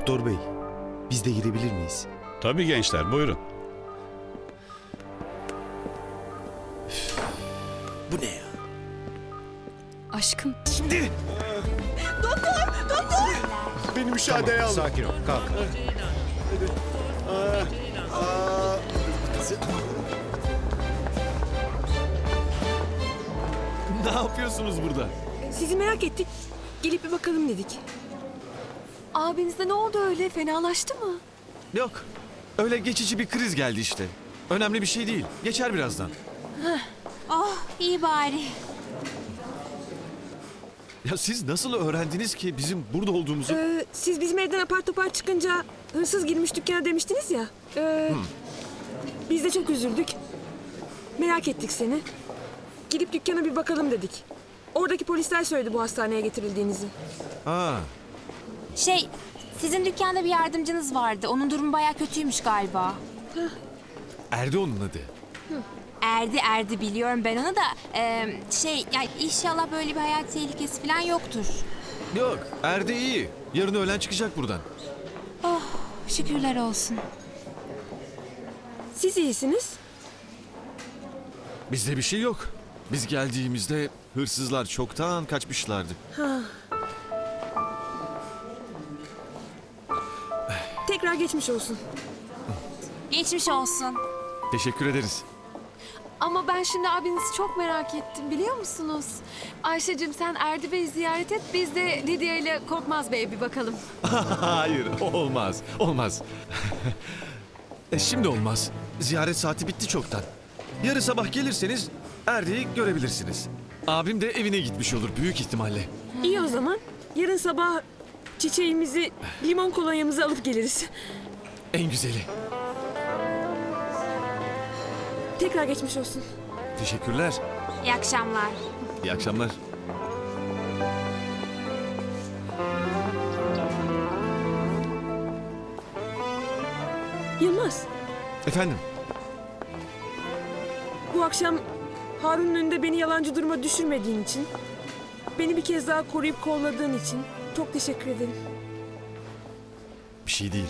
Doktor bey, biz de girebilir miyiz? Tabii gençler buyurun. Bu ne ya? Aşkım Şimdi! Doktor! Doktor! Beni müşahedeye alın. Sakin ol, kalk. Ne yapıyorsunuz burada? Sizi merak ettik. Gelip bir bakalım dedik. Abinize ne oldu öyle fenalaştı mı? Yok. Öyle geçici bir kriz geldi işte. Önemli bir şey değil. Geçer birazdan. Oh iyi bari. Ya siz nasıl öğrendiniz ki bizim burada olduğumuzu? Ee, siz bizim evden apar topar çıkınca hırsız girmiş dükkana demiştiniz ya. Ee, Biz de çok üzüldük. Merak ettik seni. Gidip dükkana bir bakalım dedik. Oradaki polisler söyledi bu hastaneye getirildiğinizi. Ha, Şey sizin dükkanda bir yardımcınız vardı. Onun durumu baya kötüymüş galiba. Erdi onun adı. Erdi erdi biliyorum ben onu da. Ee, şey yani inşallah böyle bir hayat tehlikesi falan yoktur. Yok, Erdi iyi. Yarın öğlen çıkacak buradan. Şükürler olsun. Siz iyisiniz. Bizde bir şey yok. Biz geldiğimizde hırsızlar çoktan kaçmışlardı. Tekrar geçmiş olsun. Geçmiş olsun. Teşekkür ederiz. Ama ben şimdi abinizi çok merak ettim biliyor musunuz? Ayşe'cim sen Erdi Bey'i ziyaret et biz de Lidya ile Korkmaz Bey'e bir bakalım. Hayır, olmaz. Olmaz. e, şimdi olmaz. Ziyaret saati bitti çoktan. Yarın sabah gelirseniz Erdi'yi görebilirsiniz. Abim de evine gitmiş olur büyük ihtimalle. İyi o zaman. Yarın sabah çiçeğimizi, limon kolonyamızı alıp geliriz. En güzeli. Tekrar geçmiş olsun. Teşekkürler. İyi akşamlar. İyi akşamlar. Yılmaz, Efendim? bu akşam Harun'un önünde beni yalancı duruma düşürmediğin için, beni bir kez daha koruyup kolladığın için çok teşekkür ederim. Bir şey değil.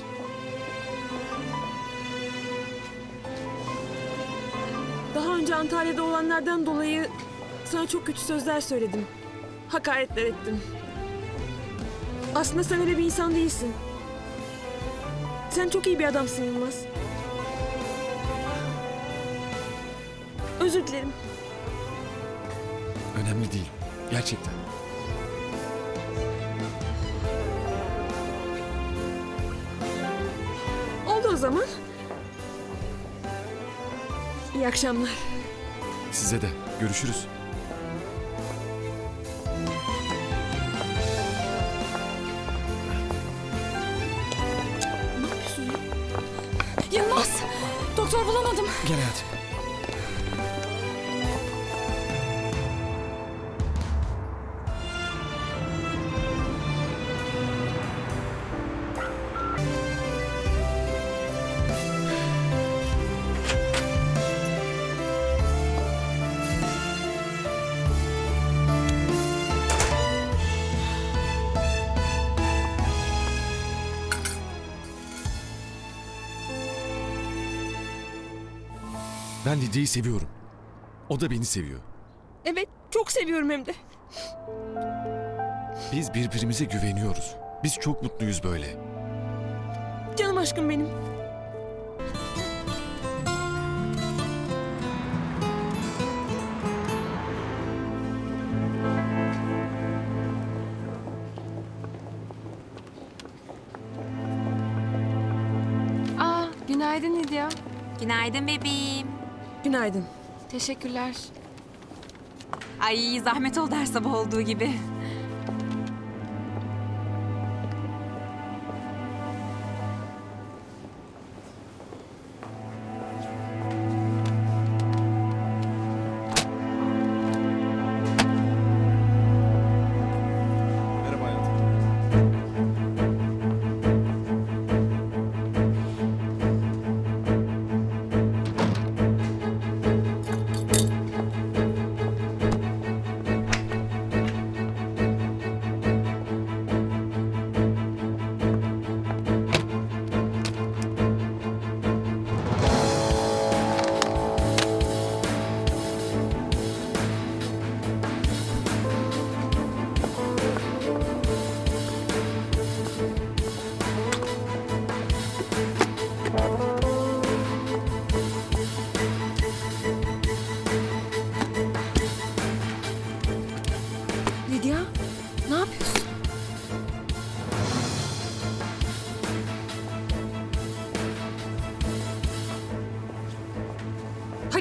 Daha önce Antalya'da olanlardan dolayı sana çok kötü sözler söyledim. Hakaretler ettim. Aslında sen öyle bir insan değilsin. Sen çok iyi bir adamsın Yılmaz. Özür dilerim. Önemli değil. Gerçekten. Zaman. İyi akşamlar. Size de. Görüşürüz. Ne yapıyorsun ya? Yılmaz! Doktor bulamadım. Gel hayatım. Ben Lidya'yı seviyorum. O da beni seviyor. Evet, çok seviyorum hem de. Biz birbirimize güveniyoruz. Biz çok mutluyuz böyle. Canım aşkım benim. Aa günaydın Lidya. Günaydın bebeğim. Günaydın. Teşekkürler. Ay zahmet oldu her sabah olduğu gibi.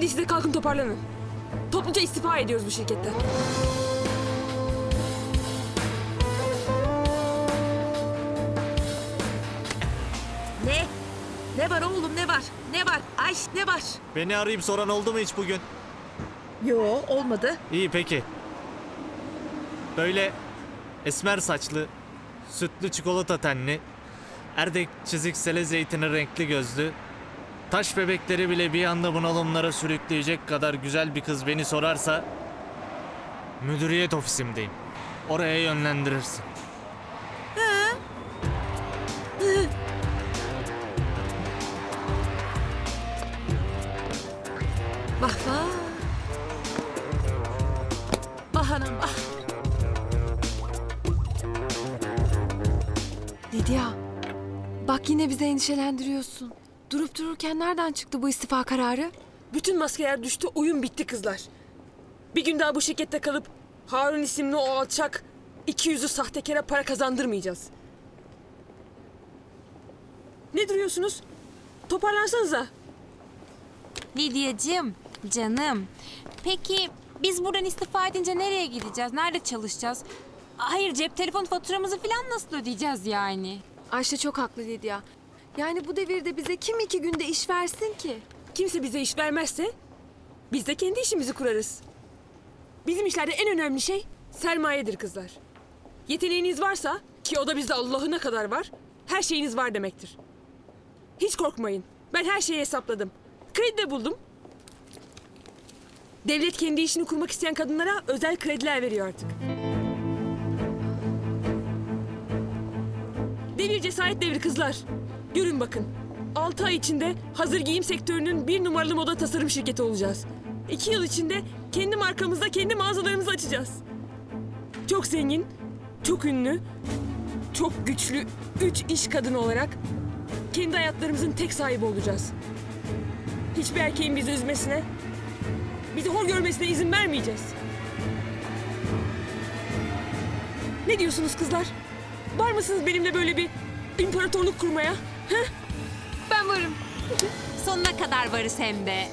Siz de kalkın toparlanın. Topluca istifa ediyoruz bu şirketten. Ne? Ne var oğlum ne var? Ne var? Ay ne var? Beni arayıp soran oldu mu hiç bugün? Yo olmadı. İyi peki. Böyle esmer saçlı, sütlü çikolata tenli, erdek çizikseli zeytini renkli gözlü, taş bebekleri bile bir anda bunalımlara sürükleyecek kadar güzel bir kız beni sorarsa müdüriyet ofisimdeyim. Oraya yönlendirirsin. Vah vah. Vah anam vah. Lidya bak yine bizi endişelendiriyorsun. Durup dururken nereden çıktı bu istifa kararı? Bütün maskeler düştü, oyun bitti kızlar. Bir gün daha bu şirkette kalıp Harun isimli o alçak, iki yüzlü sahtekara para kazandırmayacağız. Ne duruyorsunuz? Toparlansanıza. Lidyacığım, canım. Peki biz buradan istifa edince nereye gideceğiz? Nerede çalışacağız? Hayır cep telefon faturamızı falan nasıl ödeyeceğiz yani? Ayşe çok haklı Lidya. Yani bu devirde bize kim iki günde iş versin ki? Kimse bize iş vermezse biz de kendi işimizi kurarız. Bizim işlerde en önemli şey sermayedir kızlar. Yeteneğiniz varsa ki o da bizde Allah'ına kadar var, her şeyiniz var demektir. Hiç korkmayın. Ben her şeyi hesapladım. Kredi de buldum. Devlet kendi işini kurmak isteyen kadınlara özel krediler veriyor artık. Devir cesaret devri kızlar. Görün bakın. 6 ay içinde hazır giyim sektörünün bir numaralı moda tasarım şirketi olacağız. 2 yıl içinde kendi markamızda kendi mağazalarımızı açacağız. Çok zengin, çok ünlü, çok güçlü üç iş kadını olarak kendi hayatlarımızın tek sahibi olacağız. Hiçbir erkeğin bizi üzmesine, bizi hor görmesine izin vermeyeceğiz. Ne diyorsunuz kızlar? Var mısınız benimle böyle bir imparatorluk kurmaya? Ben varım. Sonuna kadar varız hem de.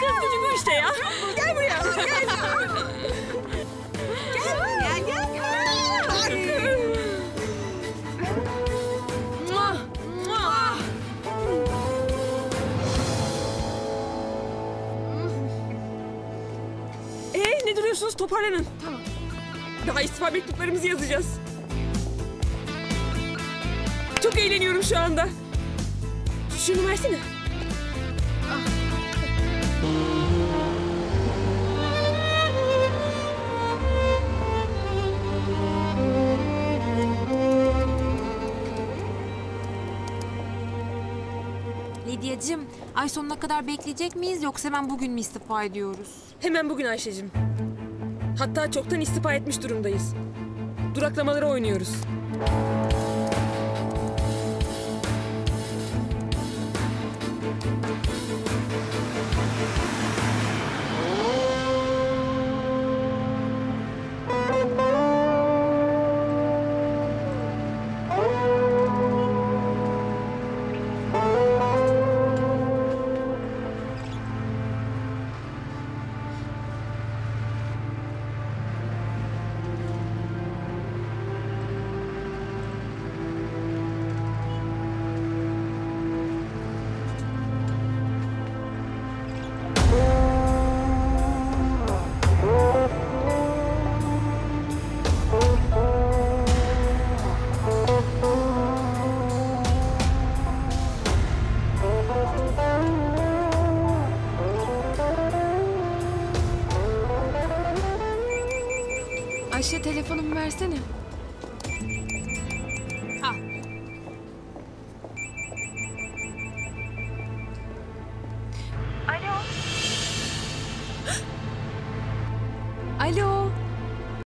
Kız gücü bu işte ya. Gel buraya. Gel. Gel gel. Mua, mua. Ee, ne duruyorsunuz? Toparlanın. Tamam. Daha istifa mektuplarımızı yazacağız. Çok eğleniyorum şu anda. Şunu versene. Lidyacığım, ay sonuna kadar bekleyecek miyiz yoksa hemen bugün mü istifa ediyoruz? Hemen bugün Ayşe'cim. Hatta çoktan istifa etmiş durumdayız. Duraklamalara oynuyoruz. Ayşe telefonumu versene.